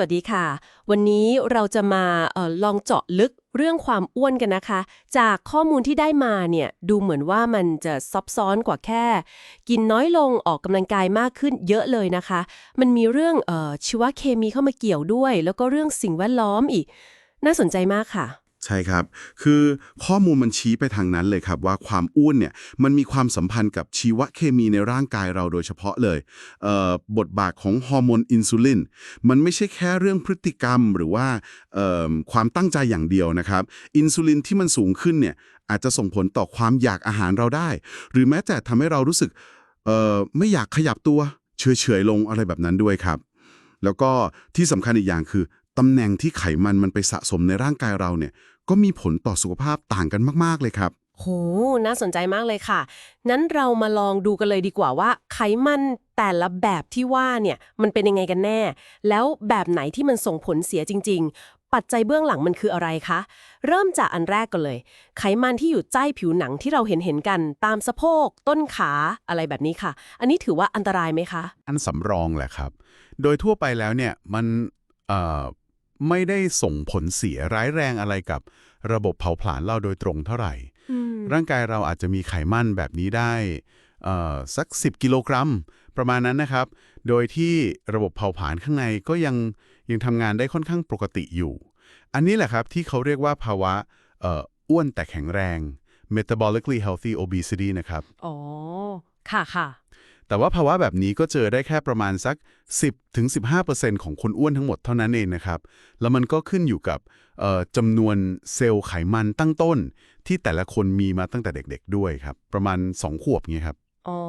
วัสดีค่ะ วันนี้เราจะมาออลองเจาะลึกเรื่องความอ้วนกันนะคะ จากข้อมูลที่ได้มาเนี่ยดูเหมือนว่ามันจะซับซ้อนกว่าแค่ กินน้อยลงออกกำลังกายมากขึ้นเยอะเลยนะคะ มันมีเรื่องออชีวเคมีเข้ามาเกี่ยวด้วย แล้วก็เรื่องสิ่งแวดล้อมอีก น่าสนใจมากค่ะ ใช่ครับ คือข้อมูลมันชี้ไปทางนั้นเลยครับว่าความอ้วนเนี่ยมันมีความสัมพันธ์กับชีวเคมีในร่างกายเราโดยเฉพาะเลยเอ่อบทบาทของฮอร์โมนอินซูลินมันไม่ใช่แค่เรื่องพฤติกรรมหรือว่าเอ่อความตั้งใจอย่างเดียวนะครับ อินซูลินที่มันสูงขึ้นเนี่ยอาจจะส่งผลต่อความอยากอาหารเราได้ หรือแม้แต่ทำให้เรารู้สึกเอ่อไม่อยากขยับตัวเฉยๆลงอะไรแบบนั้นด้วยครับแล้วก็ที่สำคัญอีกอย่างคือ ตำแหน่งที่ไขมันมันไปสะสมในร่างกายเราเนี่ย ก็มีผลต่อสุขภาพต่างกันมาก ๆ เลยครับ โห น่าสนใจมากเลยค่ะ นั้นเรามาลองดูกันเลยดีกว่าว่า ไขมันแต่ละแบบที่ว่าเนี่ยมันเป็นยังไงกันแน่ แล้วแบบไหนที่มันส่งผลเสียจริง ๆ ปัจจัยเบื้องหลังมันคืออะไรคะ เริ่มจากอันแรกกันเลย ไขมันที่อยู่ใต้ผิวหนังที่เราเห็นเห็นๆกัน ตามสะโพก ต้นขาอะไรแบบนี้ค่ะ อันนี้ถือว่าอันตรายไหมคะ อันสำรองแหละครับ โดยทั่วไปแล้วเนี่ยมันเอ่อ ไม่ได้ส่งผลเสียร้ายแรงอะไรกับ ระบบเผาผลาญเราโดยตรงเท่าไหร่อืมร่างกายเราอาจจะมีไขมันแบบนี้ได้เอ่อสัก 10 กิโลกรัม ประมาณนั้นนะครับ โดยที่ระบบเผาผลาญข้างในก็ยังยังทำงานได้ค่อนข้างปกติอยู่ อันนี้แหละครับที่เขาเรียกว่าภาวะเอ่ออ้วนแต่แข็งแรง metabolically healthy obesity นะครับ อ๋อ ค่ะค่ะ แต่ว่าภาวะแบบนี้ก็เจอได้แค่ประมาณสัก 10-15%ของคนอ้วนทั้งหมดเท่านั้นเองนะครับ แล้วมันก็ขึ้นอยู่กับเอ่อจำนวนเซลล์ไขมันตั้งต้น ที่แต่ละคนมีมาตั้งแต่เด็กๆด้วยครับ ประมาณ 2 ขวบเงี้ยครับ อ๋อ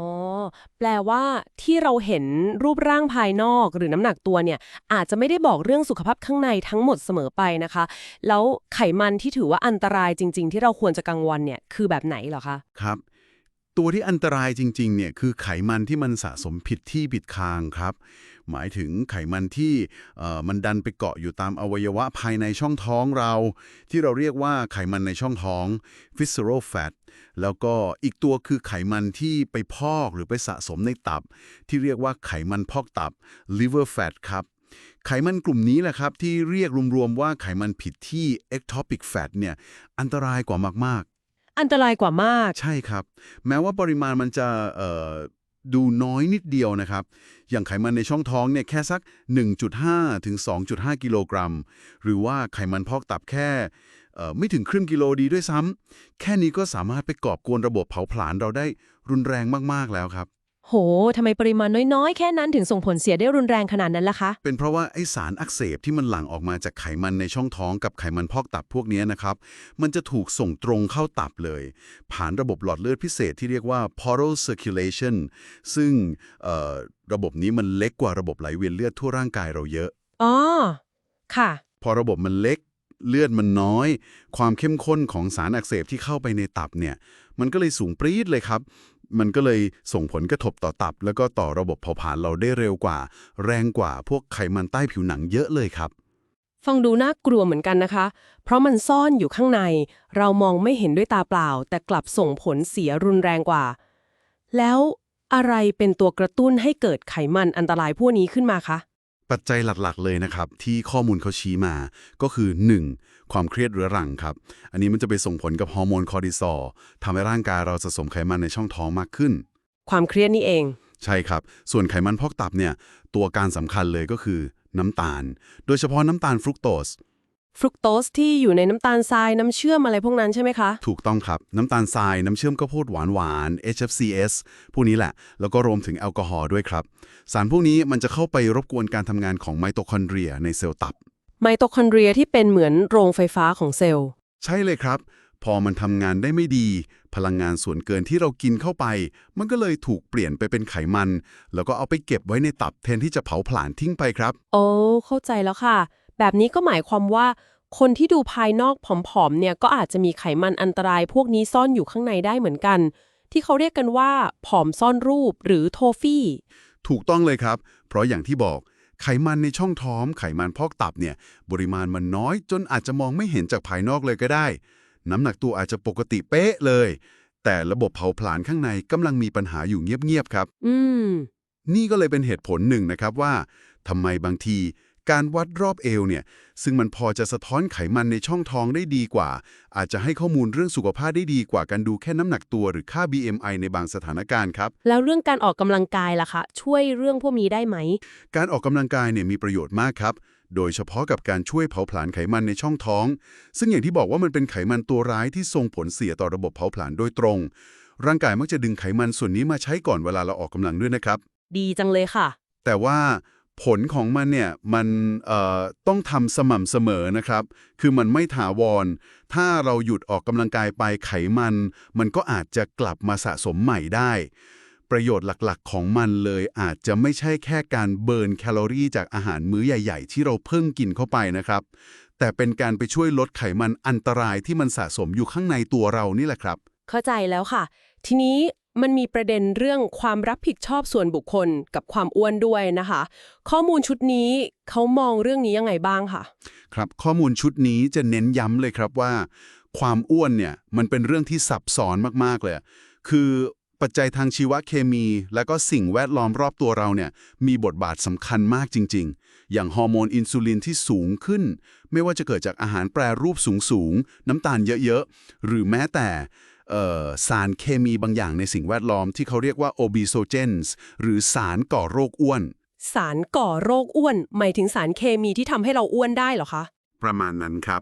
แปลว่าที่เราเห็นรูปร่างภายนอกหรือน้ำหนักตัวเนี่ย อาจจะไม่ได้บอกเรื่องสุขภาพข้างในทั้งหมดเสมอไปนะคะ แล้วไขมันที่ถือว่าอันตรายจริง ๆ ที่เราควรจะกังวลเนี่ยคือแบบไหนเหรอคะ ครับ ตัวที่อันตรายจริงๆเนี่ยคือไขมันที่มันสะสมผิดที่ผิดทางครับ หมายถึงไขมันที่มันดันไปเกาะอยู่ตามอวัยวะภายในช่องท้องเรา ที่เราเรียกว่าไขมันในช่องท้อง visceral fat แล้วก็อีกตัวคือไขมันที่ไปพอกหรือไปสะสมในตับ ที่เรียกว่าไขมันพอกตับ liver fat ครับไขมันกลุ่มนี้แหละครับ ที่เรียกรวมๆว่าไขมันผิดที่ ectopic fat เนี่ยอันตรายกว่ามากๆ อันตรายกว่ามาก ใช่ครับ แม้ว่าปริมาณมันจะดูน้อยนิดเดียวนะครับ อย่างไขมันในช่องท้องเนี่ยแค่สัก 1.5 ถึง 2.5 กิโลกรัม หรือว่าไขมันพอกตับแค่ไม่ถึงครึ่งกิโลดีด้วยซ้ำ แค่นี้ก็สามารถไปกอบกวนระบบเผาผลาญเราได้รุนแรงมาก ๆ แล้วครับ โหทำไมปริมาณน้อยๆ แค่นั้นถึงส่งผลเสียได้รุนแรงขนาดนั้นล่ะคะ เป็นเพราะว่าไอสารอักเสบที่มันหลั่งออกมาจากไขมันในช่องท้องกับไขมันพอกตับพวกนี้นะครับ มันจะถูกส่งตรงเข้าตับเลย ผ่านระบบหลอดเลือดพิเศษที่เรียกว่า portal circulation ซึ่งเอ่อระบบนี้มันเล็กกว่าระบบไหลเวียนเลือดทั่วร่างกายเราเยอะ อ๋อ ค่ะ พอระบบมันเล็กเลือดมันน้อย ความเข้มข้นของสารอักเสบที่เข้าไปในตับเนี่ย มันก็เลยสูงปรี๊ดเลยครับ มันก็เลยส่งผลกระทบต่อตับ แล้วก็ต่อระบบเผาผลาญเราได้เร็วกว่า แรงกว่าพวกไขมันใต้ผิวหนังเยอะเลยครับ ฟังดูน่ากลัวเหมือนกันนะคะ เพราะมันซ่อนอยู่ข้างใน เรามองไม่เห็นด้วยตาเปล่า แต่กลับส่งผลเสียรุนแรงกว่า แล้วอะไรเป็นตัวกระตุ้นให้เกิดไขมันอันตรายพวกนี้ขึ้นมาคะ ปัจจัยหลักๆ เลยนะครับ ที่ข้อมูลเขาชี้มาก็คือ 1. ความเครียดเรื้อรังครับ อันนี้มันจะไปส่งผลกับฮอร์โมนคอร์ติซอลทำให้ร่างกายเราสะสมไขมันในช่องท้องมากขึ้น ความเครียดนี่เอง ใช่ครับ ส่วนไขมันพอกตับเนี่ยตัวการสำคัญเลยก็คือน้ำตาล โดยเฉพาะน้ำตาลฟรุกโตส ฟรุกโตสที่อยู่ในน้ำตาลทรายน้ำเชื่อมอะไรพวกนั้นใช่ไหมคะ ถูกต้องครับ น้ำตาลทราย น้ำเชื่อมข้าวโพดหวานหวานๆ HFCS พวกนี้แหละ แล้วก็รวมถึงแอลกอฮอล์ด้วยครับ สารพวกนี้มันจะเข้าไปรบกวนการทำงานของไมโตคอนเดรียในเซลล์ตับ ไมโตคอนเดรียที่เป็นเหมือนโรงไฟฟ้าของเซลล์ ใช่เลยครับ พอมันทำงานได้ไม่ดี พลังงานส่วนเกินที่เรากินเข้าไป มันก็เลยถูกเปลี่ยนไปเป็นไขมัน แล้วก็เอาไปเก็บไว้ในตับแทนที่จะเผาผลาญทิ้งไปครับ โอ้เข้าใจแล้วค่ะ แบบนี้ก็หมายความว่า คนที่ดูภายนอกผอมๆเนี่ยก็อาจจะมีไขมันอันตรายพวกนี้ซ่อนอยู่ข้างในได้เหมือนกัน ที่เขาเรียกกันว่าผอมซ่อนรูปหรือโทฟี่ ถูกต้องเลยครับ เพราะอย่างที่บอกไขมันในช่องท้องไขมันพอกตับเนี่ยปริมาณมันน้อยจนอาจจะมองไม่เห็นจากภายนอกเลยก็ได้ น้ำหนักตัวอาจจะปกติเป๊ะเลย แต่ระบบเผาผลาญข้างในกำลังมีปัญหาอยู่เงียบๆครับ อืม นี่ก็เลยเป็นเหตุผลหนึ่งนะครับว่าทำไมบางที การวัดรอบเอวเนี่ย ซึ่งมันพอจะสะท้อนไขมันในช่องท้องได้ดีกว่า อาจจะให้ข้อมูลเรื่องสุขภาพได้ดีกว่าการดูแค่น้ำหนักตัวหรือค่า BMI ในบางสถานการณ์ครับ แล้วเรื่องการออกกำลังกายล่ะคะ ช่วยเรื่องพวกนี้ได้ไหม การออกกำลังกายเนี่ยมีประโยชน์มากครับ โดยเฉพาะกับการช่วยเผาผลาญไขมันในช่องท้อง ซึ่งอย่างที่บอกว่ามันเป็นไขมันตัวร้ายที่ส่งผลเสียต่อระบบเผาผลาญโดยตรง ร่างกายมักจะดึงไขมันส่วนนี้มาใช้ก่อนเวลาเราออกกำลังด้วยนะครับ ดีจังเลยค่ะ แต่ว่า ผลของมันเนี่ยมันเอ่อต้องทำสม่ำเสมอนะครับ คือมันไม่ถาวร ถ้าเราหยุดออกกำลังกายไปไขมัน มันก็อาจจะกลับมาสะสมใหม่ได้ ประโยชน์หลักๆ ของมันเลยอาจจะไม่ใช่แค่การเบิร์นแคลอรี่จากอาหารมื้อใหญ่ ๆ ที่เราเพิ่งกินเข้าไปนะครับ แต่เป็นการไปช่วยลดไขมันอันตรายที่มันสะสมอยู่ข้างในตัวเรานี่แหละครับ เข้าใจแล้วค่ะ ทีนี้ มันมีประเด็นเรื่องความรับผิดชอบส่วนบุคคลกับความอ้วนด้วยนะคะ ข้อมูลชุดนี้เขามองเรื่องนี้ยังไงบ้างคะครับข้อมูลชุดนี้จะเน้นย้ำเลยครับว่า ความอ้วนเนี่ยมันเป็นเรื่องที่ซับซ้อนมากๆเลย คือปัจจัยทางชีวเคมี และก็สิ่งแวดล้อมรอบตัวเราเนี่ยมีบทบาทสำคัญมากจริง ๆ อย่างฮอร์โมนอินซูลินที่สูงขึ้น ไม่ว่าจะเกิดจากอาหารแปรรูปสูงๆ น้ำตาลเยอะๆ หรือแม้แต่ สารเคมีบางอย่างในสิ่งแวดล้อมที่เขาเรียกว่า obesogens หรือสารก่อโรคอ้วน สารก่อโรคอ้วน หมายถึงสารเคมีที่ทำให้เราอ้วนได้เหรอคะประมาณนั้นครับ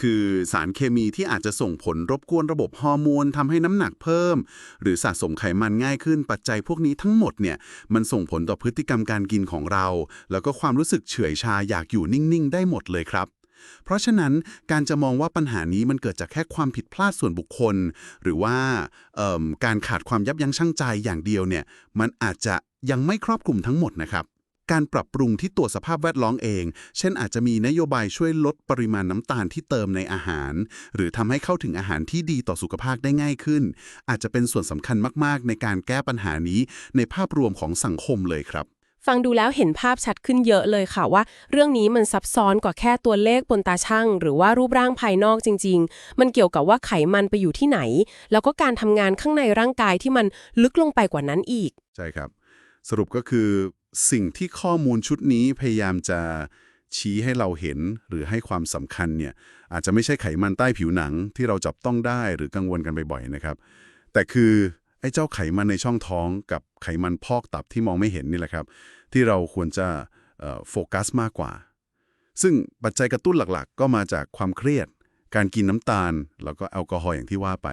คือสารเคมีที่อาจจะส่งผลรบกวนระบบฮอร์โมนทำให้น้ำหนักเพิ่ม หรือสะสมไขมันง่ายขึ้น ปัจจัยพวกนี้ทั้งหมดเนี่ยมันส่งผลต่อพฤติกรรมการกินของเรา แล้วก็ความรู้สึกเฉื่อยชาอยากอยู่นิ่ง ๆ ได้หมดเลยครับ เพราะฉะนั้นการจะมองว่าปัญหานี้มันเกิดจากแค่ความผิดพลาดส่วนบุคคล หรือว่าการขาดความยับยั้งชั่งใจอย่างเดียวเนี่ยมันอาจจะยังไม่ครอบคลุมทั้งหมดนะครับการปรับปรุงที่ตัวสภาพแวดล้อมเอง เช่นอาจจะมีนโยบายช่วยลดปริมาณน้ำตาลที่เติมในอาหาร หรือทำให้เข้าถึงอาหารที่ดีต่อสุขภาพได้ง่ายขึ้น อาจจะเป็นส่วนสำคัญมาก ๆ ในการแก้ปัญหานี้ในภาพรวมของสังคมเลยครับ ฟังดูแล้วเห็นภาพชัดขึ้นเยอะเลยค่ะว่า เรื่องนี้มันซับซ้อนกว่าแค่ตัวเลขบนตาช่างหรือว่ารูปร่างภายนอกจริง ๆ มันเกี่ยวกับว่าไขมันไปอยู่ที่ไหน แล้วก็การทำงานข้างในร่างกายที่มันลึกลงไปกว่านั้นอีก ใช่ครับ สรุปก็คือ สิ่งที่ข้อมูลชุดนี้พยายามจะชี้ให้เราเห็นหรือให้ความสำคัญเนี่ยอาจจะไม่ใช่ไขมันใต้ผิวหนังที่เราจับต้องได้หรือกังวลกันบ่อยๆนะครับ แต่คือ เจ้าไขมันในช่องท้องกับไขมันพอกตับที่มองไม่เห็นนี่แหละครับ ที่เราควรจะโฟกัสมากกว่า ซึ่งปัจจัยกระตุ้นหลักๆ ก็มาจากความเครียด การกินน้ำตาล แล้วก็แอลกอฮอล์อย่างที่ว่าไป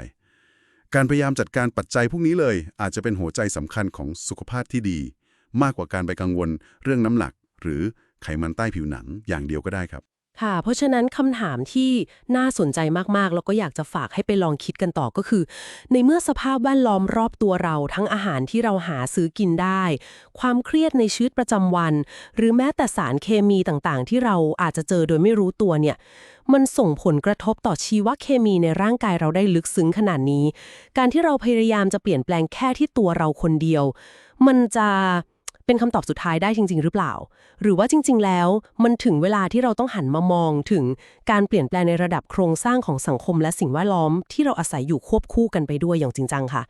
การพยายามจัดการปัจจัยพวกนี้เลย อาจจะเป็นหัวใจสำคัญของสุขภาพที่ดี มากกว่าการไปกังวลเรื่องน้ำหนัก หรือไขมันใต้ผิวหนังอย่างเดียวก็ได้ครับ ค่ะ เพราะฉะนั้นคำถามที่น่าสนใจมากๆ แล้วก็อยากจะฝากให้ไปลองคิดกันต่อก็คือ ในเมื่อสภาพแวดล้อมรอบตัวเรา ทั้งอาหารที่เราหาซื้อกินได้ ความเครียดในชีวิตประจำวัน หรือแม้แต่สารเคมีต่างๆ ที่เราอาจจะเจอโดยไม่รู้ตัวเนี่ย มันส่งผลกระทบต่อชีวเคมีในร่างกายเราได้ลึกซึ้งขนาดนี้ การที่เราพยายามจะเปลี่ยนแปลงแค่ที่ตัวเราคนเดียว มันจะ เป็นคำตอบสุดท้ายได้จริง ๆ หรือเปล่า หรือว่าจริง ๆ แล้ว มันถึงเวลาที่เราต้องหันมามองถึงการเปลี่ยนแปลงในระดับโครงสร้างของสังคมและสิ่งแวดล้อมที่เราอาศัยอยู่ควบคู่กันไปด้วยอย่างจริงจังค่ะ